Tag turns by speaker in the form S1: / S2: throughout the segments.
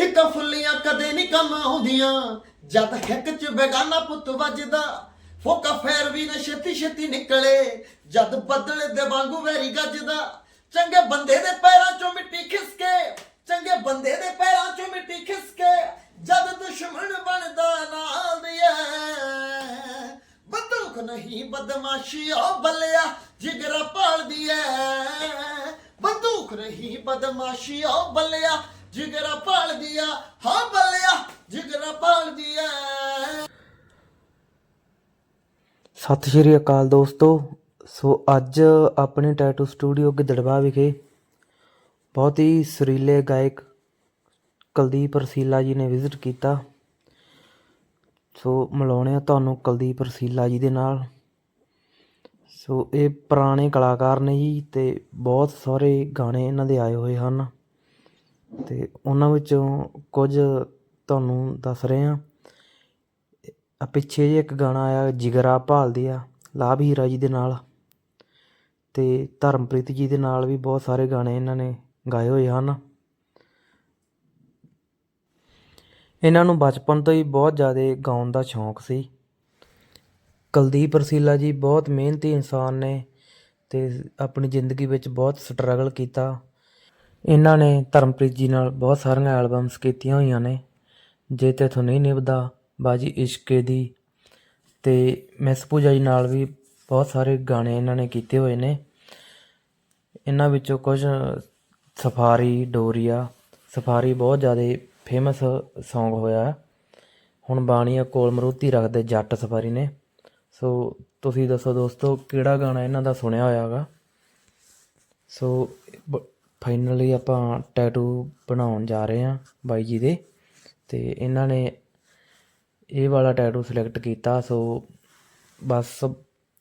S1: ਹਿੱਕ ਫੁੱਲੀਆਂ ਕਦੇ ਨਹੀਂ ਕੰਮ ਆਉਂਦੀਆਂ ਜਦ ਹਿੱਕ 'ਚ ਬੇਗਾਨਾ ਪੁੱਤ ਵੱਜਦਾ, ਫੋਕਾ ਫੇਰ ਵੀ ਨਾ ਛੇਤੀ ਛੇਤੀ ਨਿਕਲੇ। ਜਦ ਬੱਦਲ ਦੇ ਵਾਂਗੂ ਵੈਰੀ ਗੱਜਦਾ, ਚੰਗੇ ਬੰਦੇ ਦੇ ਪੈਰਾਂ 'ਚੋਂ ਮਿੱਟੀ ਖਿਸਕੇ ਚੰਗੇ ਬੰਦੇ ਦੇ ਪੈਰਾਂ 'ਚੋਂ ਮਿੱਟੀ ਖਿਸਕੇ ਜਦ ਦੁਸ਼ਮਣ ਬਣਦਾ ਨਾਲ ਦਿਆ ਬੰਦੂਕ ਨਹੀਂ ਬਦਮਾਸ਼ੀ ਉਹ ਬੱਲਿਆ, ਜਿਗਰਾ ਪਾਲਦੀ ਐ। ਬੰਦੂਕ ਨਹੀਂ ਬਦਮਾਸ਼ੀ ਉਹ ਬੱਲਿਆ ਜਿਗਰਾ ਪਾਲਦੀ ਆ, ਹਾਂ ਬੱਲਿਆ, ਜਿਗਰਾ ਪਾਲਦੀ ਐ
S2: ਸਤਿ ਸ਼੍ਰੀ ਅਕਾਲ ਦੋਸਤੋ। ਸੋ ਅੱਜ ਆਪਣੇ ਟੈਟੂ ਸਟੂਡੀਓ ਗਿੱਦੜਵਾ ਵਿਖੇ ਬਹੁਤ ਹੀ ਸੁਰੀਲੇ ਗਾਇਕ ਕੁਲਦੀਪ ਰਸੀਲਾ ਜੀ ਨੇ ਵਿਜ਼ਿਟ ਕੀਤਾ। ਸੋ ਮਿਲਾਉਣੇ ਆ ਤੁਹਾਨੂੰ ਕੁਲਦੀਪ ਰਸੀਲਾ ਜੀ ਦੇ ਨਾਲ। ਸੋ ਇਹ ਪੁਰਾਣੇ ਕਲਾਕਾਰ ਨੇ ਜੀ ਤੇ ਬਹੁਤ ਸਾਰੇ ਗਾਣੇ ਇਹਨਾਂ ਦੇ ਆਏ ਹੋਏ ਹਨ। ਅਤੇ ਉਹਨਾਂ ਵਿੱਚੋਂ ਕੁਝ ਤੁਹਾਨੂੰ ਦੱਸ ਰਹੇ ਹਾਂ। ਪਿੱਛੇ ਜਿਹੇ ਇੱਕ ਗਾਣਾ ਆਇਆ, ਜਿਗਰਾ ਭਾਲਦੀ ਆ, ਲਾਭ ਹੀਰਾ ਜੀ ਦੇ ਨਾਲ। ਅਤੇ ਧਰਮਪ੍ਰੀਤ ਜੀ ਦੇ ਨਾਲ ਵੀ ਬਹੁਤ ਸਾਰੇ ਗਾਣੇ ਇਹਨਾਂ ਨੇ ਗਾਏ ਹੋਏ ਹਨ। ਇਹਨਾਂ ਨੂੰ ਬਚਪਨ ਤੋਂ ਹੀ ਬਹੁਤ ਜ਼ਿਆਦਾ ਗਾਉਣ ਦਾ ਸ਼ੌਂਕ ਸੀ। ਕੁਲਦੀਪ ਰਸੀਲਾ ਜੀ ਬਹੁਤ ਮਿਹਨਤੀ ਇਨਸਾਨ ਨੇ ਅਤੇ ਆਪਣੀ ਜ਼ਿੰਦਗੀ ਵਿੱਚ ਬਹੁਤ ਸਟਰਗਲ ਕੀਤਾ। ਇਹਨਾਂ ਨੇ ਧਰਮਪ੍ਰੀਤ ਜੀ ਨਾਲ ਬਹੁਤ ਸਾਰੀਆਂ ਐਲਬਮਸ ਕੀਤੀਆਂ ਹੋਈਆਂ ਨੇ। ਜੇ ਤੇ ਨਹੀਂ ਨਿਭਦਾ, ਬਾਜੀ ਇਸ਼ਕੇ ਦੀ ਤੇ ਮਿਸ ਪੂਜਾ ਜੀ ਨਾਲ ਵੀ ਬਹੁਤ ਸਾਰੇ ਗਾਣੇ ਇਹਨਾਂ ਨੇ ਕੀਤੇ ਹੋਏ ਨੇ। ਇਹਨਾਂ ਵਿੱਚੋਂ ਕੁਝ ਸਫਾਰੀ, ਡੋਰੀਆ, ਸਫਾਰੀ ਬਹੁਤ ਜ਼ਿਆਦਾ ਫੇਮਸ Song ਹੋਇਆ। ਹੈ। ਹੁਣ ਬਾਣੀਆ ਕੋਲ ਮਰੂਤੀ ਰੱਖਦੇ ਜੱਟ ਸਫਾਰੀ ਨੇ। ਸੋ ਤੁਸੀਂ ਦੱਸੋ ਦੋਸਤੋ, ਕਿਹੜਾ ਗਾਣਾ ਇਹਨਾਂ ਦਾ ਸੁਣਿਆ ਹੋਇਆਗਾ ਸੋ ਫਾਈਨਲੀ ਆਪਾਂ ਟੈਟੂ ਬਣਾਉਣ ਜਾ ਰਹੇ ਹਾਂ ਬਾਈ ਜੀ ਦੇ, ਤੇ ਇਹਨਾਂ ਨੇ ਇਹ ਵਾਲਾ ਟੈਟੂ ਸਿਲੈਕਟ ਕੀਤਾ, ਸੋ ਬਸ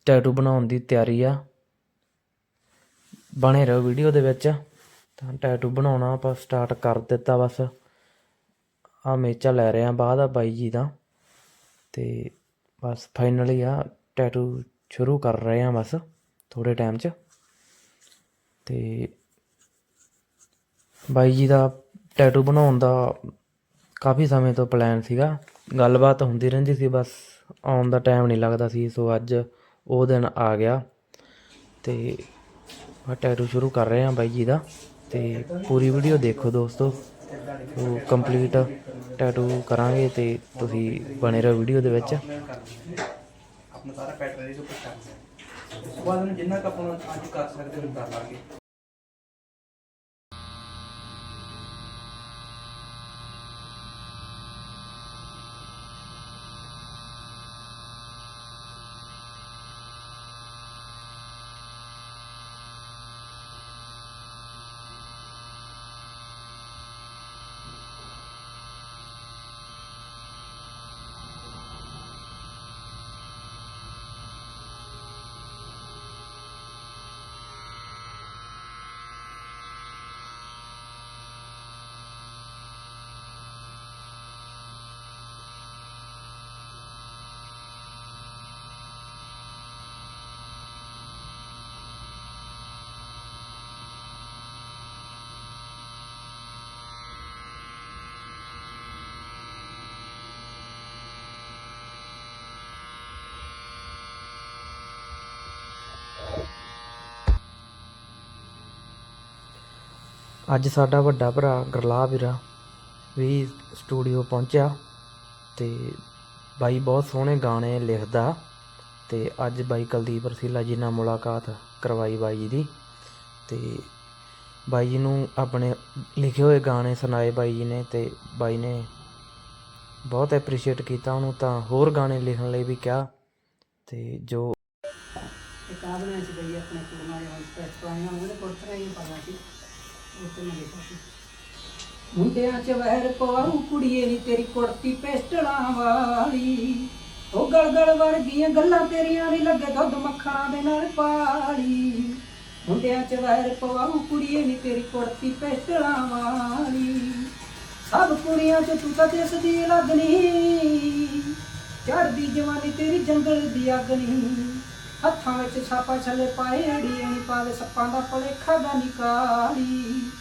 S2: ਟੈਟੂ ਬਣਾਉਣ ਦੀ ਤਿਆਰੀ ਆ। ਬਣੇ ਰਹੋ ਵੀਡੀਓ ਦੇ ਵਿੱਚ। ਤਾਂ ਟੈਟੂ ਬਣਾਉਣਾ ਆਪਾਂ ਸਟਾਰਟ ਕਰ ਦਿੱਤਾ ਬਸ। ਆ ਮੇਚਾ ਲੈ ਰਹੇ ਆ ਬਾਅਦ ਆ ਬਾਈ ਜੀ ਦਾ। ਤੇ ਬਸ ਫਾਈਨਲੀ ਆ ਟੈਟੂ ਸ਼ੁਰੂ ਕਰ ਰਹੇ ਆ ਬਸ ਥੋੜੇ ਟਾਈਮ 'ਚ। ਤੇ ਬਾਈ ਜੀ ਦਾ ਟੈਟੂ ਬਣਾਉਣ ਦਾ ਕਾਫੀ ਸਮੇਂ ਤੋਂ ਪਲਾਨ ਸੀਗਾ। ਗੱਲਬਾਤ ਹੁੰਦੀ ਰਹਿੰਦੀ ਸੀ, ਬਸ ਆਉਣ ਦਾ ਟਾਈਮ ਨਹੀਂ ਲੱਗਦਾ ਸੀ, ਸੋ ਅੱਜ ਉਹ ਦਿਨ ਆ ਗਿਆ। ਤੇ ਆ ਟੈਟੂ ਸ਼ੁਰੂ ਕਰ ਰਹੇ ਹਾਂ ਬਾਈ ਜੀ ਦਾ ਤੇ ਪੂਰੀ ਵੀਡੀਓ ਦੇਖੋ ਦੋਸਤੋ। ਉਹ ਕੰਪਲੀਟ ਟੈਟੂ ਕਰਾਂਗੇ ਤੇ ਤੁਸੀਂ ਬਣੇ ਰਹੋ ਵੀਡੀਓ ਦੇ ਵਿੱਚ।
S3: ਆਪਣਾ ਸਾਰਾ ਪੈਟਰਨ ਇਹਦੇ ਉੱਪਰ ਕਰਨਾ ਹੈ ਉਸ ਤੋਂ ਬਾਅਦ ਜਿੰਨਾ ਕੁ ਆਪਾਂ ਅੱਜ ਕਰ ਸਕਦੇ ਹਾਂ ਕਰ ਲਾਂਗੇ।
S2: ਅੱਜ ਸਾਡਾ ਵੱਡਾ ਭਰਾ ਗਰਲਾਹ ਵੀਰਾ ਵੀ ਸਟੂਡੀਓ ਪਹੁੰਚਿਆ ਤੇ ਬਾਈ ਬਹੁਤ ਸੋਹਣੇ ਗਾਣੇ ਲਿਖਦਾ ਤੇ ਅੱਜ ਬਾਈ ਕੁਲਦੀਪ ਰਸੀਲਾ ਜੀ ਨਾਲ ਮੁਲਾਕਾਤ ਕਰਵਾਈ ਬਾਈ ਜੀ ਦੀ ਤੇ ਬਾਈ ਜੀ ਨੂੰ ਆਪਣੇ ਲਿਖੇ ਹੋਏ ਗਾਣੇ ਸੁਣਾਏ ਬਾਈ ਜੀ ਨੇ ਤੇ ਬਾਈ ਨੇ ਬਹੁਤ ਐਪਰੀਸ਼ੀਏਟ ਕੀਤਾ ਉਹਨੂੰ ਤਾਂ ਹੋਰ ਗਾਣੇ ਲਿਖਣ ਲਈ ਵੀ ਕਿਹਾ ਤੇ ਜੋ
S4: ਕਿਤਾਬ ਨੇ ਸੀ ਬਈ ਆਪਣੇ ਕੁੜੀਆਂ ਦੇ ਵਿੱਚ ਪਾਈਆਂ ਉਹਦੇ ਪੁੱਤਰ ਹੀ ਪਾਇਆ ਸੀ। ਮੁੰਡਿਆਂ ਚ ਵਹਿਰ ਪਵਾਉ, ਕੁੜੀਏ ਨੀ ਤੇਰੀ ਕੁੜਤੀ ਪਿਸਟਲਾਂ ਵਾਲੀ। ਉਹ ਗਲ ਵਰਗੀਆਂ ਗੱਲਾਂ ਤੇਰੀਆਂ ਨੀ ਲੱਗੇ ਦੁੱਧ ਮੱਖਣਾ ਦੇ ਨਾਲ ਪਾਲੀ। ਮੁੰਡਿਆਂ ਚ ਵਹਿਰ ਪਵਾਉ, ਕੁੜੀਏ ਨੀ ਤੇਰੀ ਕੁੜਤੀ ਪਿਸਟਲਾਂ ਵਾਲੀ। ਸਭ ਕੁੜੀਆਂ ਚ ਤੂੰ ਤਾਂ ਦਿਸਦੀ ਲੱਗਣੀ ਚੜਦੀ ਜਵਾਨੀ ਤੇਰੀ ਜੰਗਲ ਦੀ ਅਗਨੀ ਹੱਥਾਂ ਵਿੱਚ ਛਾਪਾ ਛੱਲੇ ਪਾਏ ਅੜੀਏ ਨੀ ਪਾਵੇ ਸੱਪਾਂ ਦਾ ਭਲੇਖਾ ਦਾ ਨਿਕਾਲੀ।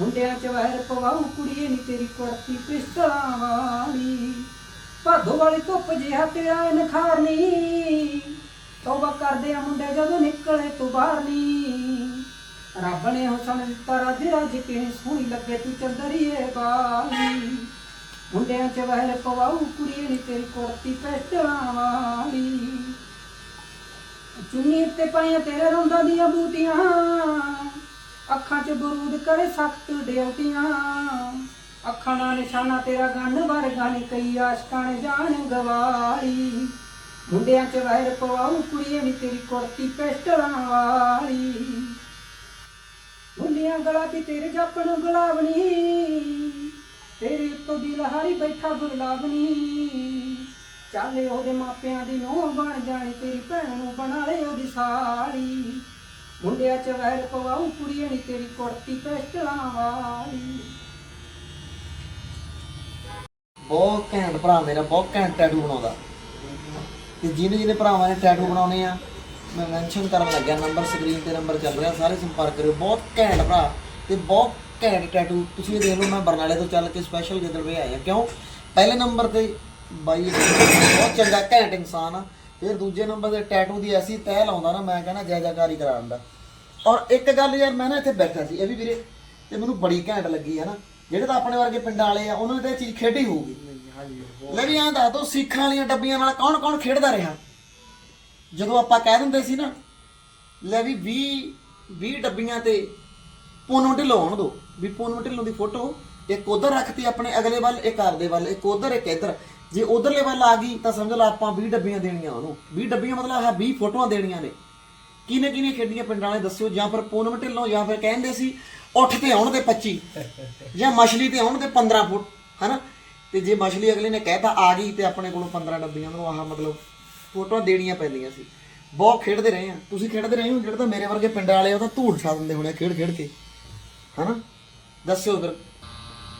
S4: ਮੁੰਡਿਆਂ ਚ ਵਹਿਰ ਪਵਾਉ, ਕੁੜੀਏ ਨੀ ਤੇਰੀ ਕੁੜਤੀ ਪਿਸਤਲਾਂ ਵਾਲੀ ਭਾਦੋ ਵਾਲੀ ਧੁੱਪ ਜਿਹਾ ਤੇਰਾ ਨਖਾਰਨੀ। ਤੋਬਾ ਕਰਦੇ ਆ ਮੁੰਡੇ ਜਦੋਂ ਨਿਕਲੇ ਤੂੰ ਬਾਹਰ ਨੀ ਰੱਬ ਨੇ ਹੁਸਨ ਦਿੱਤਾ, ਰਾਜ ਰਾਜ ਕੇ ਸੋਹਣੀ ਲੱਗੇ ਤੂੰ ਚੰਦਰੀਏ ਬਾਲੀ ਮੁੰਡਿਆਂ ਚ ਵਹਿਰ ਪਵਾਉ, ਕੁੜੀਏ ਨੀ ਤੇਰੀ ਕੁੜਤੀ ਪਿਸਤਲਾਂ ਵਾਲੀ ਚੁੰਨੀ ਉੱਤੇ ਪਾਈਆਂ ਤੇਰੇ ਰੰਦਾਂ ਦੀਆਂ ਬੂਟੀਆਂ। ਅੱਖਾਂ 'ਚ ਬਰੂਦ ਕਰੇ ਸਖਤ ਡਿਉਟੀਆਂ ਅੱਖਾਂ ਦਾ ਨਿਸ਼ਾਨਾ ਤੇਰਾ ਗੰਨ ਵਰਗਾ ਨੀ ਕਈ ਆਸ਼ਕਾਂ ਨੇ ਜਾਨ ਗਵਾਈ ਮੁੰਡਿਆਂ 'ਚ ਵਹਿਰ ਪਵਾਉ ਕੁੜੀਏ ਨੀ ਤੇਰੀ ਕੁੜਤੀ ਪਿਸਟਲਾਂ ਵਾਲੀ। ਮੁੰਡਿਆਂ ਗਲਾ ਵੀ ਤੇਰੇ ਜਾਪਣ ਗੁਲਾਬਣੀ ਤੇਰੇ ਉੱਤੋਂ ਦੀ ਲਹਾਰੀ ਬੈਠਾ ਗੁਰਲਾਬਣੀ ਚਾਲੇ ਉਹਦੇ ਮਾਪਿਆਂ ਦੀ ਨੂੰਹ ਬਣ ਜਾਣੀ ਤੇਰੀ ਭੈਣ ਨੂੰ ਬਣਾ ਲੈ ਉਹਦੀ ਸਾਲੀ ਮੁੰਡਿਆਂ ਚ ਵੈਰ ਪਵਾਉ ਕੁੜੀਏ ਨੀ ਤੇਰੀ ਕੁੜਤੀ ਪਿਸਟਲਾਂ ਵਾਲੀ।
S1: ਬਹੁਤ ਘੈਂਟ ਭਰਾ ਮੇਰਾ, ਬਹੁਤ ਘੈਂਟ ਟੈਟੂ ਬਣਾਉਂਦਾ। ਤੇ ਜਿਹਨੇ ਜਿਹਨੇ ਭਰਾਵਾਂ ਨੇ ਟੈਟੂ ਬਣਾਉਣੇ ਆ, ਮੈਂ ਮੈਂਸ਼ਨ ਕਰਨ ਲੱਗਿਆ ਨੰਬਰ ਸਕਰੀਨ ਤੇ ਨੰਬਰ ਚੱਲ ਰਿਹਾ, ਸਾਰੇ ਸੰਪਰਕ ਕਰਿਓ। ਬਹੁਤ ਘੈਂਟ ਭਰਾ ਤੇ ਬਹੁਤ ਘੈਂਟ ਟੈਟੂ ਤੁਸੀਂ ਇਹ ਦੇਖ ਲਓ, ਮੈਂ ਬਰਨਾਲੇ ਤੋਂ ਚੱਲ ਕੇ ਸਪੈਸ਼ਲ ਗਿੱਦੜਵੇ ਆਇਆ। ਕਿਉਂ? ਪਹਿਲੇ ਨੰਬਰ ਤੇ ਬਾਈ ਬਹੁਤ ਚੰਗਾ ਘੈਂਟ ਇਨਸਾਨ ਆ। ਫਿਰ ਦੂਜੇ ਨੰਬਰ ਤੇ ਟੈਟੂ ਦੀ ਐਸੀ ਤਹਿ ਲਾਉਂਦਾ ਨਾ ਮੈਂ ਕਹਿੰਦਾ ਜੈ ਜੈਕਾਰੀ ਕਰਾ ਦਿੰਦਾ। ਔਰ ਇੱਕ ਗੱਲ ਯਾਰ ਮੈਂ ਨਾ ਇੱਥੇ ਬੈਠਾ ਸੀ ਇਹ ਵੀ ਵੀਰੇ ਤੇ ਮੈਨੂੰ ਬੜੀ ਘੈਂਟ ਲੱਗੀ ਹੈ ਨਾ। ਜਿਹੜੇ ਤਾਂ ਆਪਣੇ ਵਰਗੇ ਪਿੰਡਾਂ ਵਾਲੇ ਆ ਉਹਨਾਂ ਨੇ ਤਾਂ ਇਹ ਚੀਜ਼ ਖੇਡੀ ਹੋਊਗੀ। ਲੈ ਵੀ ਆਂ ਦੱਸ ਦੋ ਸਿੱਖਾਂ ਵਾਲੀਆਂ ਡੱਬੀਆਂ ਨਾਲ ਕੌਣ ਕੌਣ ਖੇਡਦਾ ਰਿਹਾ? ਜਦੋਂ ਆਪਾਂ ਕਹਿ ਦਿੰਦੇ ਸੀ ਨਾ ਲੈ ਵੀ 20 20 ਡੱਬੀਆਂ ਤੇ ਪੂਨਮ ਢਿੱਲੋਂ ਆਉਣ ਦੋ। ਵੀ ਪੂਨਮ ਢਿੱਲੋਂ ਦੀ ਫੋਟੋ ਇੱਕ ਉਧਰ ਰੱਖਤੀ ਆਪਣੇ ਅਗਲੇ ਵੱਲ ਇੱਕ ਆਪਦੇ ਵੱਲ ਇੱਕ ਉਧਰ ਇੱਕ ਇੱਧਰ। ਜੇ ਉਧਰਲੇ ਵੱਲ ਆ ਗਈ ਤਾਂ ਸਮਝ ਲਾ ਆਪਾਂ 20 ਡੱਬੀਆਂ ਦੇਣੀਆਂ ਉਹਨੂੰ। 20 ਡੱਬੀਆਂ ਮਤਲਬ ਆਹ 20 ਫੋਟੋਆਂ ਦੇਣੀਆਂ ਨੇ। ਕਿਹਨੇ ਕਿਹਨੇ ਖੇਡੀਆਂ ਪਿੰਡਾਂ ਵਾਲੇ ਦੱਸਿਓ ਜਾਂ ਫਿਰ ਪੂਨਮ ਢਿੱਲੋਂ ਜਾਂ ਫਿਰ ਕਹਿੰਦੇ ਸੀ, ਉੱਠ ਤੇ ਆਉਣ ਦੇ 25 ਜਾਂ ਮਛਲੀ ਤੇ ਆਉਣ ਦੇ 15 ਫੁੱਟ, ਹਨਾ? ਤੇ ਜੇ ਮਛਲੀ ਅਗਲੇ ਨੇ ਕਹਿਤਾ ਆ ਗਈ ਤੇ ਆਪਣੇ ਕੋਲੋਂ 15 ਡੱਬੀਆਂ ਨੂੰ ਆਹ ਮਤਲਬ ਫੋਟੋਆਂ ਦੇਣੀਆਂ ਪੈਂਦੀਆਂ ਸੀ। ਬਹੁਤ ਖੇਡਦੇ ਰਹੇ ਆ। ਤੁਸੀਂ ਖੇਡਦੇ ਰਹੇ ਹੋ, ਜਿਹੜੇ ਤਾਂ ਮੇਰੇ ਵਰਗੇ ਪਿੰਡਾਂ ਵਾਲੇ ਉਹ ਤਾਂ ਧੂੜ ਛਾ ਦਿੰਦੇ ਹੋਣੇ ਖੇਡ ਖੇਡ ਕੇ। ਹਨਾ? ਦੱਸਿਓ ਫਿਰ,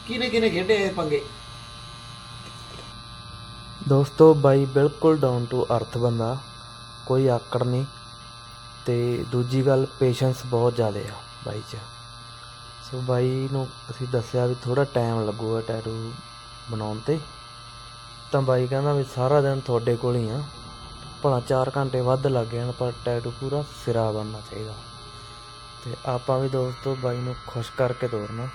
S1: ਕਿਹਨੇ ਕਿਹਨੇ ਖੇਡੇ ਇਹ ਪੰਗੇ?
S2: ਦੋਸਤੋ, ਬਾਈ, ਬਿਲਕੁਲ ਡਾਊਨ ਟੂ ਅਰਥ ਬੰਦਾ। ਕੋਈ ਆਕੜ ਨਹੀਂ। ਤੇ ਦੂਜੀ ਗੱਲ ਪੇਸ਼ੈਂਸ ਬਹੁਤ ਜ਼ਿਆਦਾ ਆ ਬਾਈ 'ਚ। ਸੋ ਬਾਈ ਨੂੰ ਅਸੀਂ ਦੱਸਿਆ ਵੀ ਥੋੜਾ ਟਾਈਮ ਲੱਗੂਗਾ ਟੈਟੂ ਬਣਾਉਣ ਤੇ। ਤਾਂ ਬਾਈ ਕਹਿੰਦਾ ਵੀ ਸਾਰਾ ਦਿਨ ਤੁਹਾਡੇ ਕੋਲ ਹੀ ਆ। ਭਲਾ 4 ਘੰਟੇ ਵੱਧ ਲੱਗ ਜਾਣ ਪਰ ਟੈਟੂ ਪੂਰਾ ਸਿਰਾ ਬਣਨਾ ਚਾਹੀਦਾ। ਤੇ ਆਪਾਂ ਵੀ ਦੋਸਤੋ, ਬਾਈ ਨੂੰ ਖੁਸ਼ ਕਰਕੇ ਤੋਰਨਾ।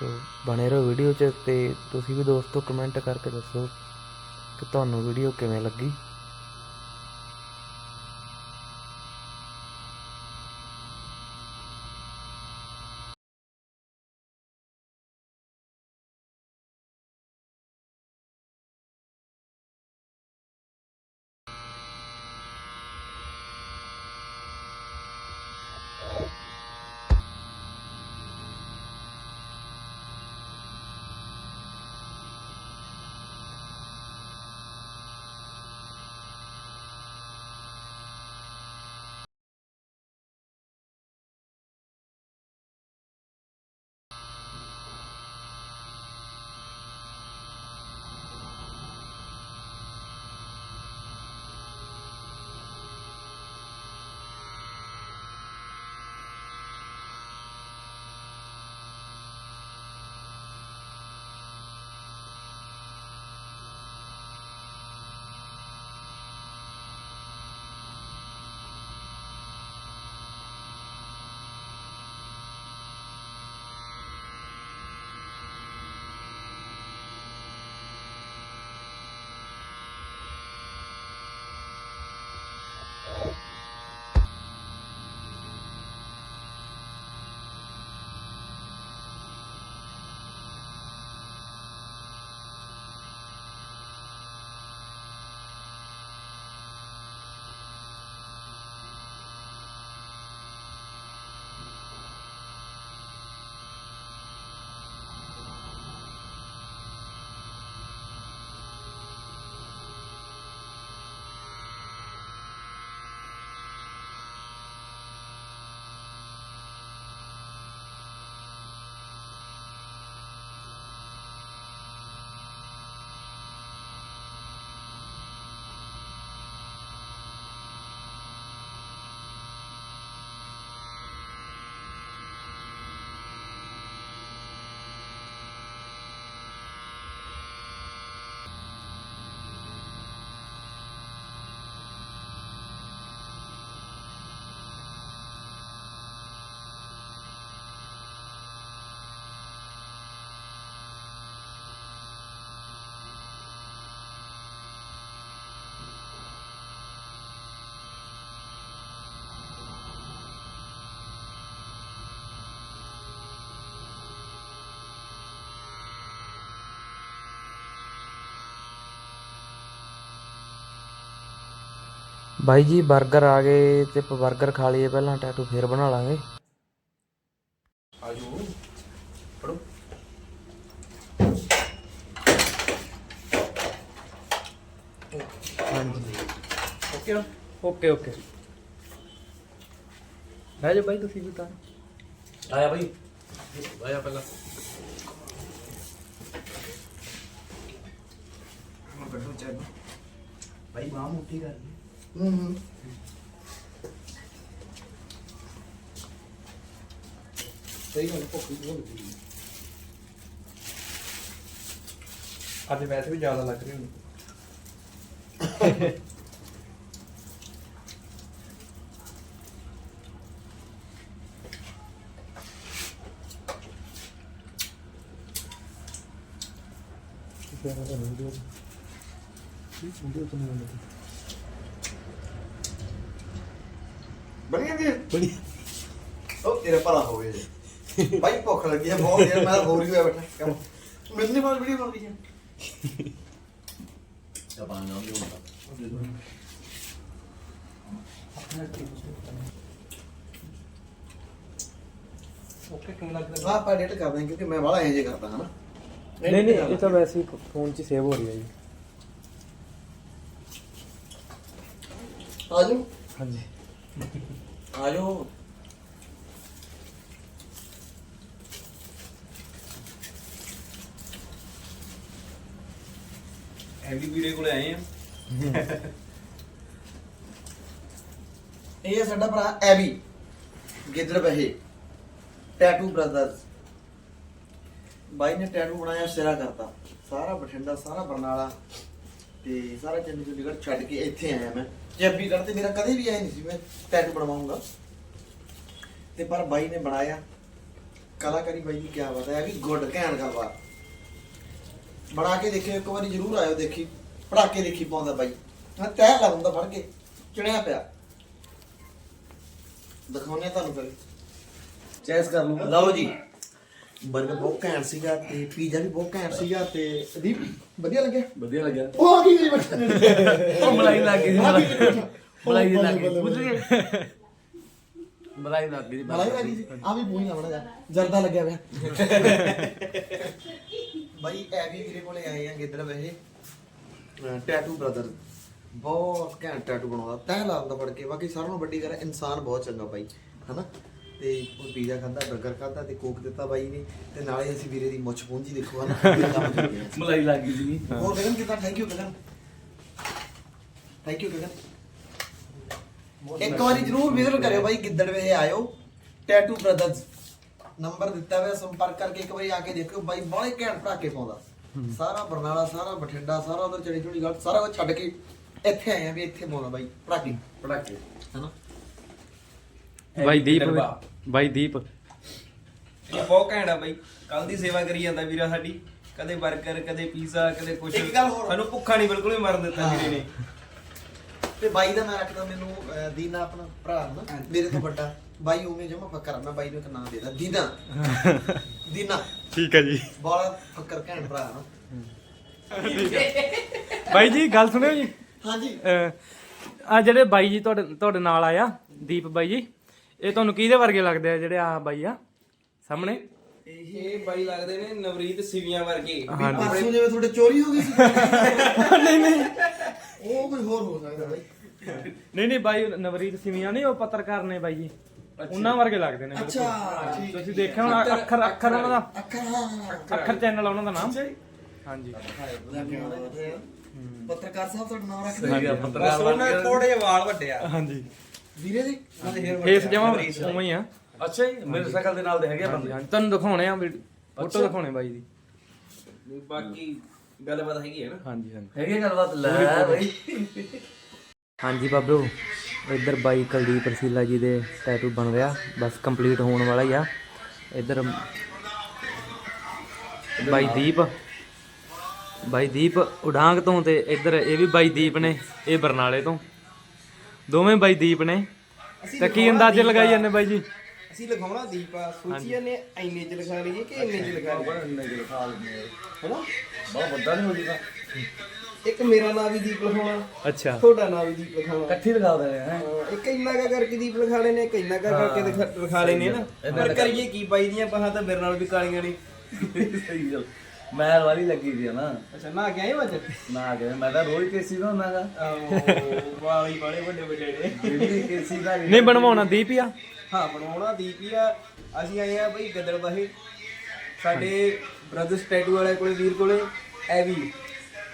S2: ਸੋ ਬਣੇ ਰਹੋ ਵੀਡੀਓ 'ਚ ਤੇ ਤੁਸੀਂ ਵੀ ਦੋਸਤੋ ਕਮੈਂਟ ਕਰਕੇ ਦੱਸੋ ਕਿ ਤੁਹਾਨੂੰ ਵੀਡੀਓ ਕਿਵੇਂ ਲੱਗੀ? ਬਾਈ ਜੀ 버ਗਰ ਆ ਗਏ ਤੇ ਆਪਾਂ 버ਗਰ ਖਾ ਲਈਏ ਪਹਿਲਾਂ ਟੈਟੂ ਫੇਰ ਬਣਾ ਲਾਂਗੇ।
S3: ਆਜੋ ਪੜੋ
S2: ਹਾਂਜੀ।
S3: ਓਕੇ ਨਾ
S2: ਓਕੇ ਓਕੇ। ਬਹਿ ਜਾ ਬਾਈ ਤੁਸੀਂ ਵੀ ਤਾਂ।
S3: ਆਇਆ ਭਾਈ ਆਇਆ ਪਹਿਲਾਂ। ਮੈਂ ਬੈਠੋ ਚਾਹ ਭਾਈ ਮਾਂ ਮੁੱਠੀ ਕਰ ਲਈ।
S1: ਹੂੰ ਹੂੰ
S3: ਸਹੀ ਗੱਲ ਭੁੱਖ ਵੀ ਬਹੁਤ ਲੱਗੀ ਅੱਜ ਵੈਸੇ ਵੀ ਜ਼ਿਆਦਾ ਲੱਗ ਰਹੀ ਹੁਣ
S1: ਬੜੀਆਂ ਦੀ ਬੜੀ ਉਹ ਤੇਰਾ ਭਲਾ ਹੋਵੇ ਜੀ। ਬਾਈ ਭੁੱਖ ਲੱਗੀ ਆ ਬਹੁਤ ਯਾਰ ਮੈਂ ਹੋਰ ਹੀ ਹੋਇਆ ਬੈਠਾ। ਨਹੀਂ ਬਾਅਦ ਵੀਡੀਓ ਬਣ ਰਹੀ ਹੈ ਜਬਾਂ ਨਾ ਦਿਓ
S3: ਓਕੇ ਕਿੰਨਾ ਲੱਗਦਾ
S1: ਆਪਾਂ ਐਡਿਟ ਕਰਦੇ ਹਾਂ ਕਿਉਂਕਿ ਮੈਂ ਵਾਲਾ ਇੰਜ ਕਰਦਾ ਹਾਂ ਨਾ
S2: ਨਹੀਂ ਨਹੀਂ ਇਹ ਤਾਂ ਵੈਸੇ ਹੀ ਫੋਨ 'ਚ ਸੇਵ ਹੋ ਰਹੀ ਹੈ ਜੀ।
S1: ਆਜੋ।
S2: ਹਾਂਜੀ।
S1: ਆਜੋ।
S3: ਐਵੀ ਵੀਡੀਓ ਕੋਲੇ ਆਏ ਆ।
S1: ਇਹ ਹੈ ਸਾਡਾ ਭਰਾ ਐਬੀ। ਗਿੱਦੜ ਬਹੇ ਟੈਟੂ ਬ੍ਰਦਰਸ ਬਾਈ ਨੇ ਟੈਟੂ ਬਣਾਇਆ ਸਿਰਾ ਕਰਤਾ। ਸਾਰਾ ਬਠਿੰਡਾ ਸਾਰਾ ਬਰਨਾਲਾ ਤੇ ਸਾਰਾ ਚੰਡੀ ਚੰਡੀਗੜ੍ਹ ਛੱਡ ਕੇ ਇੱਥੇ ਆਇਆ ਮੈਂ। ਚੰਡੀਗੜ੍ਹ ਤੇ ਮੇਰਾ ਕਦੇ ਵੀ ਆਇਆ ਨਹੀਂ ਸੀ, ਮੈਂ ਟੈਟੂ ਬਣਵਾਉਂਗਾ। ਤੇ ਪਰ ਬਾਈ ਨੇ ਬਣਾਇਆ। ਕਲਾਕਾਰੀ ਬਾਈ ਦੀ ਕੀ ਬਾਤ ਹੈ, ਇਹ ਗੁੱਡ ਘੈਂਟ ਗੱਲਬਾਤ ਬਣਾ ਕੇ ਦੇਖਿਓ, ਇੱਕ ਵਾਰੀ ਜ਼ਰੂਰ ਆਇਓ ਦੇਖੀ, ਪੜਾਕੇ ਦੇਖੀ ਪਾਉਂਦਾ ਬਾਈ। ਮੈਂ ਤੈਅ ਲਾਉਂਦਾ ਫੜ ਕੇ, ਚਿਣਿਆ ਪਿਆ। ਦਿਖਾਉਣੇ ਤੁਹਾਨੂੰ ਫਿਰ। ਚੈਸ ਕਰ ਲਓ। ਲਓ ਜੀ। ਬਰਗਰ ਬਹੁਤ ਘੈਂਟ ਸੀਗਾ ਤੇ ਪੀਜ਼ਾ ਵੀ ਬਹੁਤ ਘੈਂਟ ਸੀਗਾ ਤੇ ਦੀਪ ਵਧੀਆ ਲੱਗਿਆ?
S3: ਵਧੀਆ ਲੱਗਿਆ।
S1: ਉਹ ਆ ਗਈ ਬੱਚਾ
S3: ਉਹ ਮਲਾਈ ਲੱਗ ਗਈ ਸੀ
S1: ਮਲਾਈ। ਲੱਗ ਗਈ।
S3: ਪੁੱਛ ਗਏ? ਮਲਾਈ ਲੱਗ ਗਈ
S1: ਮਲਾਈ ਲੱਗੀ ਸੀ ਆ ਵੀ ਪੂਰੀ ਲਾਉਣਾ ਜਾ ਜਰਦਾ ਲੱਗਿਆ ਪਿਆ। ਬਾਈ ਐਵੀ ਵੀਰੇ ਕੋਲੇ ਆਏ ਆ ਗਿੱਦੜ ਵੇ ਟੈਟੂ ਬ੍ਰਦਰ ਬਹੁਤ ਘੈਂਟ ਟੈਟੂ ਬਣਾਉਂਦਾ। ਤੈਅ ਲਾਉਂਦਾ ਫੜ ਕੇ। ਬਾਕੀ ਸਾਰਿਆਂ ਨੂੰ ਵੱਡੀ ਗੱਲ ਹੈ, ਇਨਸਾਨ ਬਹੁਤ ਚੰਗਾ ਬਾਈ। ਹਨਾ? ਤੇ ਉਹ ਪੀਜ਼ਾ ਖਾਂਦਾ 버ਗਰ ਖਾਂਦਾ ਤੇ ਕੋਕ ਦਿੱਤਾ ਬਾਈ ਨੇ ਤੇ ਨਾਲੇ ਅਸੀਂ ਵੀਰੇ ਦੀ ਮੁੱਛ ਪੂੰਝੀ ਦੇਖੋ ਹਨਾ।
S3: ਮਲਾਈ ਲੱਗ ਗਈ ਸੀ
S1: ਹੋਰ ਗਗਨ ਕਿਦਾਂ? Thank you Gagan. Thank you Gagan. ਇੱਕ ਵਾਰੀ ਜਰੂਰ ਵਿਜ਼ਿਟ ਕਰਿਓ ਬਾਈ ਗਿੱਦੜ ਵੇ ਆਇਓ। ਟੈਟੂ ਬ੍ਰਦਰਸ ਨੰਬਰ ਦਿੱਤਾ ਹੋਇਆ ਸੰਪਰਕ ਕਰਕੇ ਇੱਕ ਵਾਰੀ ਆ ਕੇ ਦੇਖਿਓ। ਬਾਈ ਬਾਹਲੇ ਘੈਂਟ ਪੜਾਕੇ ਪਾਉਂਦਾ। ਸਾਰਾ ਬਰਨਾਲਾ ਸਾਰਾ ਬਠਿੰਡਾ ਸਾਰਾ ਉਧਰ ਚੜੀ ਚੁੜੀ ਗੱਲ ਸਾਰਾ ਕੁਝ ਛੱਡ ਕੇ ਇੱਥੇ ਆਏ ਆ ਵੀ ਇੱਥੇ ਪਾਉਂਦਾ ਬਾਈ ਪੜਾਕੇ।
S3: ਪੜਾਕੇ।
S1: ਹਨਾ?
S2: ਬਾਈ ਦੀਪ। ਬਾਈ ਦੀਪ।
S5: ਇਹ ਬਹੁਤ ਘੈਂਟ ਆ ਬਾਈ। ਕੱਲ ਦੀ ਸੇਵਾ ਕਰੀ ਜਾਂਦਾ ਵੀਰਾ ਸਾਡੀ। ਕਦੇ 버ਗਰ ਕਦੇ ਪੀਜ਼ਾ ਕਦੇ ਕੁਛ।
S1: ਇੱਕ ਗੱਲ ਹੋਰ।
S5: ਸਾਨੂੰ ਭੁੱਖਾ ਨਹੀਂ ਬਿਲਕੁਲ ਵੀ ਮਰਨ ਦਿੱਤਾ ਵੀਰੇ ਨੇ।
S1: ਤੇ ਬਾਈ ਦਾ ਮੈਂ ਰੱਖਦਾ ਮੈਨੂੰ ਅਹ, ਦੀਨਾ ਆਪਣਾ ਭਰਾ ਨਾ ਮੇਰੇ ਤੋਂ ਵੱਡਾ। ਬਾਈ ਉਵੇਂ ਜਮਾ ਫੱਕਰ ਆ, ਮੈਂ ਬਾਈ ਨੂੰ ਇੱਕ ਨਾਮ ਦੇਦਾ ਦੀਨਾ। ਦੀਨਾ।
S2: ਠੀਕ ਹੈ ਜੀ।
S1: ਬੜਾ ਫੱਕਰ ਘੈਂਟ ਭਰਾ ਨਾ।
S2: ਬਾਈ ਜੀ ਗੱਲ ਸੁਣਿਓ ਜੀ।
S1: ਹਾਂਜੀ।
S2: ਆ ਜਿਹੜੇ ਬਾਈ ਜੀ ਤੁਹਾਡੇ ਤੁਹਾਡੇ ਨਾਲ ਆਇਆ ਦੀਪ ਬਾਈ ਜੀ। ਇਹ ਤੁਹਾਨੂੰ ਕਿਹਦੇ ਵਰਗੇ ਲੱਗਦੇ ਆ ਜਿਹੜੇ ਆ ਬਾਈ ਆ? ਸਾਹਮਣੇ?
S5: ਇਹ ਬਾਈ ਲੱਗਦੇ ਨੇ ਨਵਰੀਤ ਸਿਵੀਆਂ ਵਰਗੇ।
S1: ਵੀ ਪਰਸੋਂ ਜਿਵੇਂ ਤੁਹਾਡੇ ਚੋਰੀ ਹੋ ਗਈ ਸੀ।
S2: ਨਹੀਂ ਨਹੀਂ।
S1: ਉਹ ਕੋਈ ਹੋਰ ਹੋ ਸਕਦਾ ਬਾਈ।
S2: ਨਹੀਂ ਨਹੀਂ ਬਾਈ ਨਵਰੀਤ ਸਿਮੀਆਂ ਨਹੀਂ ਉਹ ਪੱਤਰਕਾਰ ਨੇ ਬਾਈ ਜੀ। ਉਹਨਾਂ ਵਰਗੇ ਲੱਗਦੇ ਨੇ ਬਿਲਕੁਲ।
S1: ਅੱਛਾ ਠੀਕ
S2: ਤੁਸੀਂ ਦੇਖਿਆ ਹੋਣਾ ਅੱਖਰ ਅੱਖਰ ਉਹਨਾਂ ਦਾ?
S1: ਅੱਖਰ ਹਾਂ
S2: ਅੱਖਰ ਚੈਨਲ ਉਹਨਾਂ ਦਾ ਨਾਮ? ਹਾਂਜੀ।
S1: ਪੱਤਰਕਾਰ ਸਾਹਿਬ ਤੁਹਾਡਾ ਨਾਮ ਰੱਖਦੇ
S5: ਉਹਨਾਂ ਦੇ ਥੋੜੇ ਜਿਹੇ ਵਾਲ ਵੱਡੇ ਆ।
S2: ਹਾਂਜੀ।
S1: ਵੀਰੇ ਜੀ
S2: ਫੇਸ ਜਮਾ ਉਵੇਂ ਹੀ ਆ।
S3: ਅੱਛਾ ਜੀ ਮੇਰੇ ਸ਼ਕਲ ਦੇ ਨਾਲ ਦੇ ਹੈਗੇ ਆ ਬੰਦੇ।
S2: ਹਾਂਜੀ। ਤੁਹਾਨੂੰ ਦਿਖਾਉਣੇ ਆ ਫੋਟੋ ਦਿਖਾਉਣੇ ਬਾਈ ਦੀ।
S5: ਬਾਕੀ ਗੱਲਬਾਤ ਹੈਗੀ ਹੈ ਨਾ।
S2: ਹਾਂਜੀ ਹਾਂਜੀ।
S3: ਹੈਗੇ ਗੱਲਬਾਤ? ਲੈ ਬਈ।
S2: ਹਾਂਜੀ ਬਾਬਰੋ ਇੱਧਰ ਬਾਈ ਕੁਲਦੀਪ ਰਸੀਲਾ ਜੀ ਦੇ ਟੈਟੂ ਬਣ ਰਿਹਾ। ਬਸ ਕੰਪਲੀਟ ਹੋਣ ਵਾਲਾ ਹੀ ਆ। ਇੱਧਰ ਬਾਈ ਦੀਪ। ਬਾਈ ਦੀਪ ਉਡਾਂਗ ਤੋਂ ਤੇ ਇੱਧਰ ਇਹ ਵੀ ਬਾਈ ਦੀਪ ਨੇ ਇਹ ਬਰਨਾਲੇ ਤੋਂ। ਦੋਵੇਂ ਬਾਈ ਦੀਪ ਨੇ। ਤੇ ਕੀ ਅੰਦਾਜ਼ੇ ਲਗਾਈ ਜਾਂਦੇ ਬਾਈ ਜੀ?
S5: ਅਸੀਂ ਲਿਖਾਉਣਾ ਦੀਪਾ ਸੋਚੀਏ ਨੇ ਇੰਨੇ ਚ ਲਿਖਾ ਲਈਏ ਕਿ ਇੰਨੇ ਚ ਲਿਖਾ ਲਈਏ।
S3: ਇੰਨੇ ਜਿਹਾ ਖਾ ਲੈਂਦੇ ਹੈਨਾ? ਬਹੁਤ ਵੱਡਾ ਨਹੀਂ ਹੋ ਜੂਗਾ
S5: ਇੱਕ ਮੇਰਾ ਨਾਮ ਵੀ ਦੀਪ ਲਿਖਾਉਣਾ
S2: ਅੱਛਾ।
S5: ਤੁਹਾਡਾ ਨਾਮ ਵੀ ਦੀਪ ਲਿਖਾਉਣਾ।
S3: ਇਕੱਠੀ ਲਗਾ ਦੇਣੇ ਹੈ।
S5: ਹਾਂ, ਇੱਕ ਇੰਨਾ ਕਾ ਕਰਕੇ ਦੀਪ ਲਿਖਾ ਲੈਨੇ ਇੱਕ ਇੰਨਾ ਕਾ ਕਰਕੇ ਲਿਖਾ ਲੈਨੇ ਨਾ। ਪਰ ਕਰੀਏ ਕੀ ਪਾਈ ਦੀਆਂ ਪਹਾਂ ਤਾਂ ਮੇਰੇ ਨਾਲ ਵੀ ਕਾਲੀਆਂ ਨੇ।
S3: ਸਹੀ ਗੱਲ। ਮੈਂ ਵਾਲੀ ਲੱਗੀ ਆ ਨਾ।
S5: ਅੱਛਾ ਨਾ ਗਿਆ ਇਹ ਵਜ
S3: ਨਾ ਕਿ ਮੈਂ ਤਾਂ ਰੋਜ਼ ਕੇਸੀ ਦਾ ਹੁੰਦਾਗਾ
S5: ਵਾਲੀ ਬਾਲੇ ਵੱਡੇ ਵੱਡੇ ਨੇ
S3: ਜਿਹੜੀ ਕੇਸੀ ਦਾ
S2: ਨਹੀਂ ਬਣਵਾਉਣਾ ਦੀਪ ਹੀ ਆ।
S5: ਹਾਂ ਬਣਾਉਣਾ ਦੀਪ ਹੀ ਆ। ਅਸੀਂ ਆਏ ਆ ਬਈ ਗਦੜਬਾਹੇ ਸਾਡੇ ਬ੍ਰਦਰਸ ਟੈਟੂ ਵਾਲੇ ਕੋਲੇ ਵੀਰ ਕੋਲੇ ਐਵੀ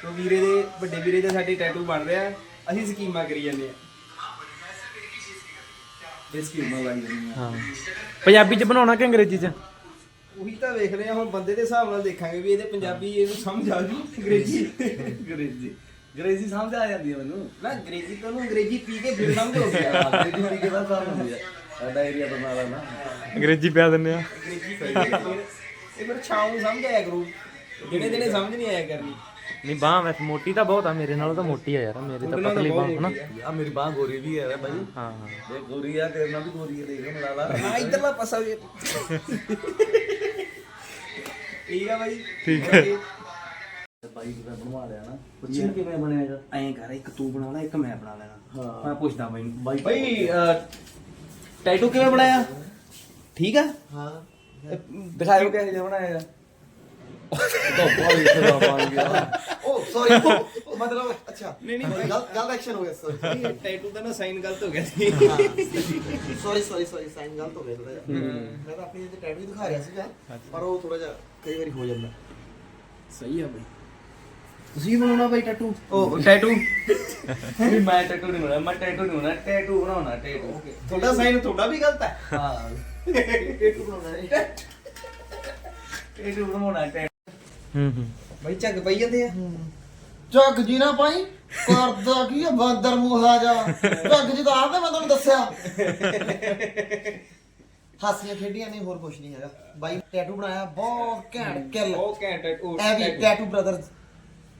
S5: ਤੋਂ ਵੀਰੇ ਦੇ ਵੱਡੇ ਵੀਰੇ ਦੇ ਸਾਡੇ ਟੈਟੂ ਬਣ ਰਿਹਾ ਅਸੀਂ ਸਕੀਮਾਂ ਕਰੀ ਜਾਂਦੇ ਆ।
S3: ਇਸ ਕੀ ਉਮਰ ਲੱਗ ਜਾਂਦੀ
S2: ਹਾਂ। ਪੰਜਾਬੀ ਚ ਬਣਾਉਣਾ ਕਿ ਅੰਗਰੇਜ਼ੀ ਚ?
S5: ਉਹੀ ਤਾਂ ਵੇਖ ਰਹੇ ਆ ਹੁਣ ਬੰਦੇ ਦੇ ਹਿਸਾਬ ਨਾਲ ਦੇਖਾਂਗੇ ਵੀ ਇਹਦੇ ਪੰਜਾਬੀ ਇਹਨੂੰ ਸਮਝ ਆ ਜੂ ਅੰਗਰੇਜ਼ੀ?
S3: ਅੰਗਰੇਜ਼ੀ। ਅੰਗਰੇਜ਼ੀ। ਸਮਝ ਆ ਜਾਂਦੀ ਹੈ ਮੈਨੂੰ।
S5: ਨਾ ਅੰਗਰੇਜ਼ੀ ਤੋਂ ਉਹਨੂੰ ਅੰਗਰੇਜ਼ੀ ਪੀ ਕੇ ਫਿਰ ਸਮਝ ਆਉਂਦੀ ਆ।
S3: ਅੰਗਰੇਜ਼ੀ ਦੀ ਕਿਹਦਾ ਕੰਮ ਹੁੰਦੀ ਹੈ ਸਾਡਾ ਏਰੀਆ ਬਣਾ ਨਾ।
S2: ਅੰਗਰੇਜ਼ੀ ਪਿਆ ਦਿੰਦੇ ਆ।
S5: ਅੰਗਰੇਜ਼ੀ ਪੀ ਕੇ ਫਿਰ ਇਹ ਫਿਰ ਛਾਉ ਨੂੰ ਸਮਝ ਆਇਆ ਕਰੂ। ਜਿਹੜੇ ਜਿਹੜੇ ਸਮਝ ਨਹੀਂ ਆਇਆ ਕਰਨੀ।
S2: ਨਹੀਂ ਬਾਹ ਵੈਸੇ ਮੋਟੀ ਤਾਂ ਬਹੁਤ ਆ ਮੇਰੇ ਨਾਲੋਂ ਤਾਂ ਮੋਟੀ ਆ ਯਾਰ ਮੇਰੇ ਤਾਂ ਪਤਲੀ ਬਾਹ ਹਨਾ
S5: ਆ।
S3: ਆ ਮੇਰੀ ਬਾਹ ਗੋਰੀ ਵੀ ਹੈ ਬਾਈ
S2: ਹਾਂ ਹਾਂ।
S3: ਇਹ ਗੋਰੀ ਆ ਤੇਰੇ ਨਾਲ ਵੀ ਗੋਰੀ ਹੈ ਦੇਖ ਮਿਲਾ ਲਾ।
S5: ਹਾਂ ਇਧਰਲਾ ਪਾਸਾ ਵੀ। ਠੀਕ ਆ ਬਾਈ
S2: ਠੀਕ
S5: ਹੈ
S3: ਬਾਈ ਕਿਵੇਂ ਬਣਵਾ ਲਿਆ ਨਾ? ਪੁੱਛੀ ਕਿਵੇਂ ਬਣੇਗਾ
S5: ਐਂ ਕਰ ਇੱਕ ਤੂੰ ਬਣਾ ਲੈ ਇੱਕ ਮੈਂ ਬਣਾ ਲੈਣਾ।
S3: ਹਾਂ।
S5: ਮੈਂ ਪੁੱਛਦਾ ਬਾਈ ਨੂੰ।
S3: ਬਾਈ-
S5: ਬਾਈ ਟੈਟੂ ਕਿਵੇਂ ਬਣਾਇਆ? ਠੀਕ ਆ?
S1: ਹਾਂ।
S3: ਦਿਖਾਇਓ ਕਿਹੋ ਜਿਹਾ ਬਣਾਏਗਾ ਤਾਂ ਬਾਈ ਖਰਾਬ ਆ ਗਿਆ
S1: ਉਹ ਸੌਰੀ ਮਤਲਬ ਅੱਛਾ
S5: ਨਹੀਂ, ਨਹੀਂ,
S1: ਗਲਤ ਗਲਤ ਐਕਸ਼ਨ ਹੋ ਗਿਆ ਸੌਰੀ
S5: ਟੈਟੂ ਦਾ ਨਾ ਸਾਈਨ ਗਲਤ ਹੋ ਗਿਆ ਸੀ।
S1: ਸੌਰੀ ਸੌਰੀ ਸੌਰੀ ਸਾਈਨ ਗਲਤ ਹੋ ਗਿਆ ਥੋੜਾ ਜਿਹਾ। ਮੈਂ ਤਾਂ ਆਪਣੀ ਤੇ ਟੈਟੂ ਦਿਖਾ ਰਿਹਾ ਸੀਗਾ ਪਰ ਉਹ ਥੋੜਾ ਜਿਹਾ ਕਈ ਵਾਰੀ ਹੋ ਜਾਂਦਾ।
S5: ਸਹੀ ਆ ਬਾਈ। ਤੁਸੀਂ ਬਣਾਉਣਾ ਬਾਈ ਟੈਟੂ ਉਹ ਟੈਟੂ
S3: ਵੀ ਮੈਂ ਟੈਟੂ ਨਹੀਂ ਬਣਾਉਣਾ ਮੈਂ ਟੈਟੂ ਨਹੀਂ ਬਣਾਉਣਾ ਟੈਟੂ ਬਣਾਉਣਾ ਟੈਟੂ
S5: ਤੁਹਾਡਾ ਸਾਈਨ ਤੁਹਾਡਾ ਵੀ ਗਲਤ ਹੈ।
S3: ਹਾਂ।
S1: ਟੈਟੂ ਬਣਾਉਣਾ ਹੈ।
S3: ਟੈਟੂ ਬਣਾਉਣਾ ਟੈਟੂ
S2: ਹੂੰ ਹੂੰ।
S5: ਬਾਈ ਝੱਗ ਪਈ ਜਾਂਦੇ ਆ।
S1: ਝੱਗ ਜੀ ਨਾ ਪਾਈ ਕਰਦਾ ਕੀ ਆ ਬਾਂਦਰ ਮੂੰਹਾ ਜਾ। ਝੱਗ ਜੀ ਤਾਂ ਆਪਦੇ ਮੈਂ ਤੁਹਾਨੂੰ ਦੱਸਿਆ। ਹਾਸੀਆਂ ਖੇਡੀਆਂ ਨੇ ਹੋਰ ਕੁਝ ਨਹੀਂ ਹੈਗਾ। ਬਾਈ ਟੈਟੂ ਬਣਾਇਆ ਬਹੁਤ ਘੈਂਟ ਕਿੱਲ।
S5: ਉਹ cantt tattoo
S1: A V tattoo brothers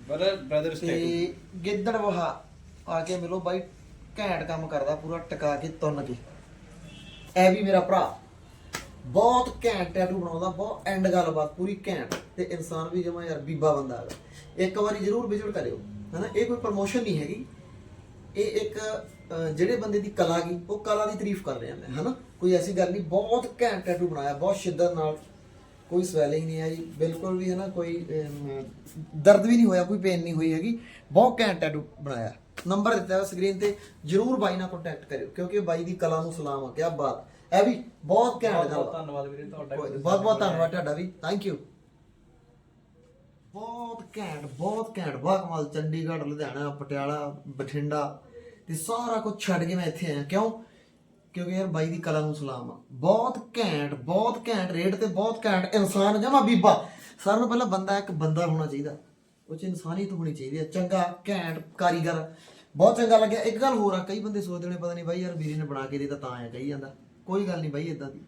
S5: brother brothers tattoo
S1: ਤੇ ਗਿੱਦੜ ਵਹਾ ਆ ਕੇ ਮਿਲੋ ਬਾਈ ਘੈਂਟ ਕੰਮ ਕਰਦਾ ਪੂਰਾ ਟਿਕਾ ਕੇ ਤੁੰਨ ਕੇ। ਐ ਵੀ ਮੇਰਾ ਭਰਾ। ਬਹੁਤ ਘੈਂਟ ਟੈਟੂ ਬਣਾਉਂਦਾ, ਬਹੁਤ ਐਂਡ ਗੱਲਬਾਤ, ਪੂਰੀ ਘੈਂਟ, ਤੇ ਇਨਸਾਨ ਵੀ ਜਮਾ ਯਾਰ ਬੀਬਾ ਬੰਦਾ ਹੈਗਾ। ਇੱਕ ਵਾਰੀ ਜ਼ਰੂਰ ਵਿਜ਼ਿਟ ਕਰਿਓ, ਹਨਾ? ਇਹ ਕੋਈ ਪ੍ਰਮੋਸ਼ਨ ਨਹੀਂ ਹੈਗੀ। ਇਹ ਇੱਕ ਜਿਹੜੇ ਬੰਦੇ ਦੀ ਕਲਾ ਗਈ ਉਹ ਕਲਾ ਦੀ ਤਾਰੀਫ ਕਰ ਰਿਹਾ ਮੈਂ, ਹਨਾ? ਕੋਈ ਐਸੀ ਗੱਲ ਨਹੀਂ, ਬਹੁਤ ਘੈਂਟ ਟੈਟੂ ਬਣਾਇਆ, ਬਹੁਤ ਸ਼ਿੱਦਤ ਨਾਲ। ਕੋਈ ਸਵੈਲਿੰਗ ਨਹੀਂ ਆਈ, ਬਿਲਕੁਲ ਵੀ, ਹਨਾ? ਕੋਈ ਦਰਦ ਵੀ ਨਹੀਂ ਹੋਇਆ, ਕੋਈ ਪੇਨ ਨਹੀਂ ਹੋਈ ਹੈਗੀ। ਬਹੁਤ ਘੈਂਟ ਟੈਟੂ ਬਣਾਇਆ। ਨੰਬਰ ਦਿੱਤਾ ਹੈ ਸਕਰੀਨ ਤੇ, ਜਰੂਰ ਬਾਈ ਨਾਲ ਕੰਟੈਕਟ ਕਰਿਓ, ਕਿਉਂਕਿ ਬਾਈ ਦੀ ਕਲਾ ਨੂੰ ਸਲਾਮ ਆ, ਕਿਆ ਬਾਤ। ਇਹ ਵੀ ਬਹੁਤ ਘੈਂਟ ਗੱਲ ਆ।
S3: ਧੰਨਵਾਦ ਵੀਰੇ ਤੁਹਾਡਾ
S1: ਬਹੁਤ ਬਹੁਤ ਧੰਨਵਾਦ ਤੁਹਾਡਾ ਵੀ। ਥੈਂਕ ਯੂ ਬਹੁਤ ਘੈਂਟ ਬਹੁਤ ਘੈਂਟ। ਬਹੁਤ ਕਮਾਲ ਚੰਡੀਗੜ੍ਹ ਲੁਧਿਆਣਾ ਪਟਿਆਲਾ ਬਠਿੰਡਾ ਤੇ ਸਾਰਾ ਕੁਝ ਛੱਡ ਕੇ ਮੈਂ ਇੱਥੇ ਆਇਆ। ਕਿਉਂ? ਕਿਉਂਕਿ ਯਾਰ ਬਾਈ ਦੀ ਕਲਾ ਨੂੰ ਸਲਾਮ ਆ। ਬਹੁਤ ਘੈਂਟ ਬਹੁਤ ਘੈਂਟ ਰੇਟ ਤੇ ਬਹੁਤ ਘੈਂਟ ਇਨਸਾਨ ਜਮਾ ਬੀਬਾ। ਸਾਰਿਆਂ ਨੂੰ ਪਹਿਲਾਂ ਬੰਦਾ ਇੱਕ ਬੰਦਾ ਹੋਣਾ ਚਾਹੀਦਾ। ਉਹ ਚ ਇਨਸਾਨੀਅਤ ਹੋਣੀ ਚਾਹੀਦੀ ਹੈ ਚੰਗਾ ਘੈਂਟ ਕਾਰੀਗਰ। ਬਹੁਤ ਚੰਗਾ ਲੱਗਿਆ। ਇੱਕ ਗੱਲ ਹੋਰ ਆ ਕਈ ਬੰਦੇ ਸੋਚਦੇ ਨੇ ਪਤਾ ਨਹੀਂ ਬਾਈ ਯਾਰ ਵੀਰੇ ਨੇ ਬਣਾ ਕੇ ਦੇ ਤਾਂ ਤਾਂ ਆਇਆ ਕਹੀ ਜਾਂਦਾ। ਕੋਈ ਗੱਲ ਨਹੀਂ ਬਾਈ ਇਦਾਂ ਦੀ।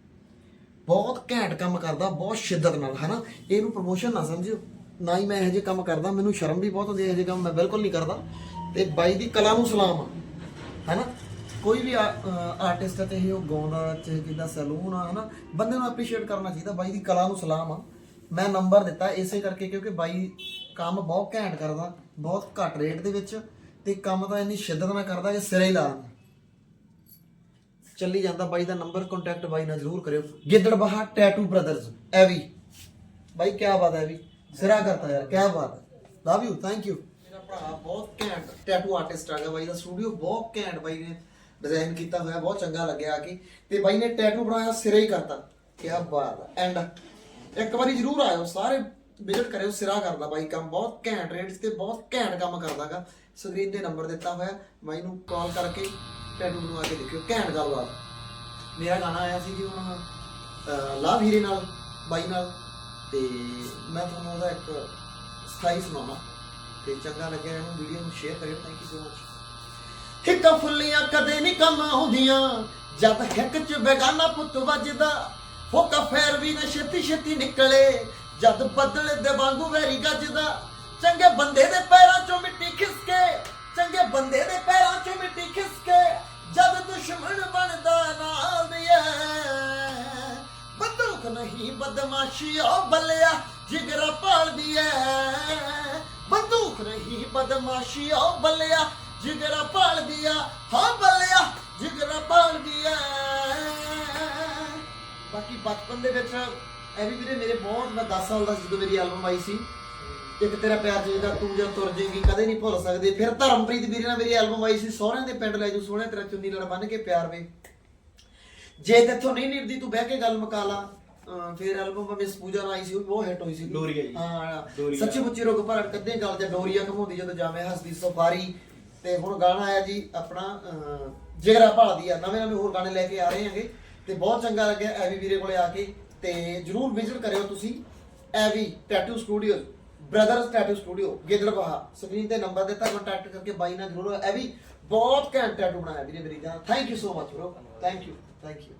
S1: ਬਹੁਤ ਘੈਂਟ ਕੰਮ ਕਰਦਾ, ਬਹੁਤ ਸ਼ਿੱਦਤ ਨਾਲ, ਹਨਾ? ਇਹਨੂੰ ਪ੍ਰਮੋਸ਼ਨ ਨਾ ਸਮਝਿਓ। ਨਾ ਹੀ ਮੈਂ ਇਹੋ ਜਿਹੇ ਕੰਮ ਕਰਦਾ, ਮੈਨੂੰ ਸ਼ਰਮ ਵੀ ਬਹੁਤ ਹੁੰਦੀ ਹੈ, ਇਹੋ ਜਿਹੇ ਕੰਮ ਮੈਂ ਬਿਲਕੁਲ ਨਹੀਂ ਕਰਦਾ। ਤੇ ਬਾਈ ਦੀ ਕਲਾ ਨੂੰ ਸਲਾਮ ਆ, ਹਨਾ? ਕੋਈ ਵੀ ਆਰਟਿਸਟ ਹੈ ਤੇ ਇਹ ਉਹ ਗਾਉਂਦਾ, ਚਾਹੇ ਕਿਦਾਂ ਸੈਲੂਨ ਆ, ਹਨਾ? ਬੰਦੇ ਨੂੰ ਐਪਰੀਸ਼ੀਏਟ ਕਰਨਾ ਚਾਹੀਦਾ, ਬਾਈ ਦੀ ਕਲਾ ਨੂੰ ਸਲਾਮ ਆ। ਮੈਂ ਨੰਬਰ ਦਿੱਤਾ ਇਸੇ ਕਰਕੇ ਕਿਉਂਕਿ ਬਾਈ ਕੰਮ ਬਹੁਤ ਘੈਂਟ ਕਰਦਾ, ਬਹੁਤ ਘੱਟ ਰੇਟ ਦੇ ਵਿੱਚ, ਤੇ ਕੰਮ ਤਾਂ ਇੰਨੀ ਸ਼ਿੱਦਤ ਨਾਲ ਕਰਦਾ ਕਿ ਸਿਰੇ ਹੀ ਲਾ ਦਿੰਦਾ। ਚੱਲੀ ਜਾਂਦਾ ਬਾਈ ਦਾ ਨੰਬਰ ਕੰਟੈਕਟ ਬਾਈ ਨਾਲ ਜ਼ਰੂਰ ਕਰਿਓ। ਗਿੱਦੜਬਾਹਾ ਟੈਟੂ ਬ੍ਰਦਰਸ ਐਵੀ ਬਾਈ ਕੀ ਬਾਤ ਹੈ ਵੀ। ਸਿਰਾ ਕਰਤਾ ਯਾਰ ਕੀ ਬਾਤ ਹੈ। ਲਵ ਯੂ ਥੈਂਕ ਯੂ ਮੇਰਾ ਭਰਾ ਬਹੁਤ ਘੈਂਟ ਟੈਟੂ ਆਰਟਿਸਟ ਆ ਬਾਈ ਦਾ ਸਟੂਡੀਓ ਬਹੁਤ ਘੈਂਟ ਬਾਈ ਨੇ ਡਿਜ਼ਾਈਨ ਕੀਤਾ ਹੋਇਆ, ਬਹੁਤ ਚੰਗਾ ਲੱਗਿਆ ਆ ਤੇ ਬਾਈ ਨੇ ਟੈਟੂ ਬਣਾਇਆ, ਸਿਰੇ ਹੀ ਕਰਤਾ। ਕੀ ਬਾਤ ਹੈ। ਐਂਡ ਇੱਕ ਵਾਰੀ ਜ਼ਰੂਰ ਆਇਓ, ਸਾਰੇ ਵਿਜ਼ਿਟ ਕਰਿਓ, ਸਿਰਾ ਕਰਦਾ ਬਾਈ ਕੰਮ। ਬਹੁਤ ਘੈਂਟ ਰੇਟਸ ਤੇ ਬਹੁਤ ਘੈਂਟ ਕੰਮ ਕਰਦਾਗਾ। ਸਕਰੀਨ ਤੇ ਨੰਬਰ ਦਿੱਤਾ ਹੋਇਆ, ਬਾਈ ਨੂੰ ਕਾਲ ਕਰਕੇ ਟੈਟੂ ਬਣਵਾ ਕੇ ਦੇਖਿਓ, ਘੈਂਟ ਗੱਲਬਾਤ। ਮੇਰਾ ਗਾਣਾ ਆਇਆ ਸੀ ਜੀ ਹੁਣ ਲਾਭ ਹੀਰੇ ਨਾਲ, ਬਾਈ ਨਾਲ, ਤੇ ਮੈਂ ਤੁਹਾਨੂੰ ਉਹਦਾ ਇੱਕ ਸਥਾਈ ਸੁਣਾਉਣਾ। ਤੇ ਚੰਗਾ ਲੱਗਿਆ ਇਹਨੂੰ ਵੀਡੀਓ ਨੂੰ ਸ਼ੇਅਰ ਕਰਿਓ ਥੈਂਕ ਯੂ ਸੋ ਮਚ ਹਿੱਕਾਂ ਫੁੱਲੀਆਂ ਕਦੇ ਨਹੀਂ ਕੰਮ ਆਉਂਦੀਆਂ, ਜਦ ਹਿੱਕ 'ਚ ਬੇਗਾਨਾ ਪੁੱਤ ਵੱਜਦਾ, ਫੋਕਾ ਫੇਰ ਵੀ ਨਾ ਛੇਤੀ ਛੇਤੀ ਨਿਕਲੇ, ਜਦ ਬੱਦਲ ਦੇ ਵਾਂਗੂ ਵੈਰੀ ਗੱਜਦਾ। ਚੰਗੇ ਬੰਦੇ ਦੇ ਪੈਰਾਂ 'ਚੋਂ ਮਿੱਟੀ ਖਿਸਕੇ, ਚੰਗੇ ਬੰਦੇ ਦੇ ਪੈਰਾਂ 'ਚੋਂ ਮਿੱਟੀ ਖਿਸਕੇ ਜਦ ਦੁਸ਼ਮਣ ਬਣਦਾ ਨਾਲ ਏ ਬੰਦੂਕ ਨਹੀਂ ਬਦਮਾਸ਼ੀ ਉਹ ਬੱਲਿਆ, ਜਿਗਰਾ ਪਾਲਦੀ ਐ। ਬੰਦੂਕ ਨਹੀਂ ਬਦਮਾਸ਼ੀ, ਓ ਬੱਲਿਆ, ਜਿਗਰਾ ਭਾਲਦੀ ਆ ਹਾਂ ਬੱਲਿਆ, ਜਿਗਰਾ ਭਾਲਦੀ ਆ ਬਾਕੀ ਬਚਪਨ ਦੇ ਵਿੱਚ, ਐਵੇਂ ਵੀਰੇ ਮੇਰੇ ਬਹੁਤ, ਮੈਂ 10 ਸਾਲ ਦਾ ਸੀ ਜਦੋਂ ਮੇਰੀ ਐਲਬਮ ਆਈ ਸੀ ਇੱਕ ਤੇਰਾ ਪਿਆਰ ਜਿਹਦਾ ਤੂੰ ਜਦ ਤੁਰ ਜਾਏਗੀ ਕਦੇ ਨਹੀਂ ਭੁੱਲ ਸਕਦੇ। ਫਿਰ ਧਰਮਪ੍ਰੀਤ ਵੀਰੇ ਨਾਲ ਮੇਰੀ ਐਲਬਮ ਆਈ ਸੀ ਸਹੁਰਿਆਂ ਦੇ ਪਿੰਡ ਲੈ ਜੂ ਸੋਹਣੇ ਤੇਰਾ ਚੁੰਨੀ ਲੜ ਬੰਨ ਕੇ ਪਿਆਰ ਵੇ। ਜੇ ਤੇਥੋਂ ਨਹੀਂ ਨਿਭਦੀ ਤੂੰ ਬਹਿ ਕੇ ਗੱਲ ਮੁਕਾ ਲਾ। ਅਹ ਫਿਰ ਐਲਬਮ ਮਿਸ ਪੂਜਾ ਨਾਲ ਆਈ ਸੀ ਉਹ ਬਹੁਤ ਹਿੱਟ ਹੋਈ ਸੀ।
S5: ਡੋਰੀਆ ਜੀ।
S1: ਹਾਂ
S5: ਡੋਰੀਆ।
S1: ਸੱਚੀ ਮੁੱਚੀ ਰੁਕ ਭਰਨ ਕੱਦੇ ਗੱਲ ਜਾਂ ਡੋਰੀਆ ਘਮਾਉਂਦੀ ਜਦੋਂ ਜਾਵੇਂ ਹੱਸਦੀ ਸਫਾਰੀ ਤੇ ਹੁਣ ਗਾਣਾ ਆਇਆ ਜੀ ਆਪਣਾ ਅਹ, ਜਿਗਰਾ ਭਾਲਦੀ ਆ। ਨਵੇਂ ਨਵੇਂ ਹੋਰ ਗਾਣੇ ਲੈ ਕੇ ਆ ਰਹੇ ਹਾਂਗੇ। ਤੇ ਬਹੁਤ ਚੰਗਾ ਲੱਗਿਆ ਐਵੀ ਵੀਰੇ ਕੋਲੇ ਆ ਕੇ। ਤੇ ਜਰੂਰ ਵਿਜ਼ਿਟ ਕਰਿਓ ਤੁਸੀਂ AV tattoo studio brothers tattoo studio Gidderbaha screen ਤੇ ਨੰਬਰ ਦਿੱਤਾ ਕੰਟੈਕਟ ਕਰਕੇ ਬਾਈ ਨਾਲ ਜਰੂਰ ਇਹ ਵੀ ਬਹੁਤ ਘੈਂਟ ਟੈਟੂ ਬਣਾਇਆ ਵੀਰੇ ਮੇਰੀ ਜਾਨ thank you so much bro thank you thank you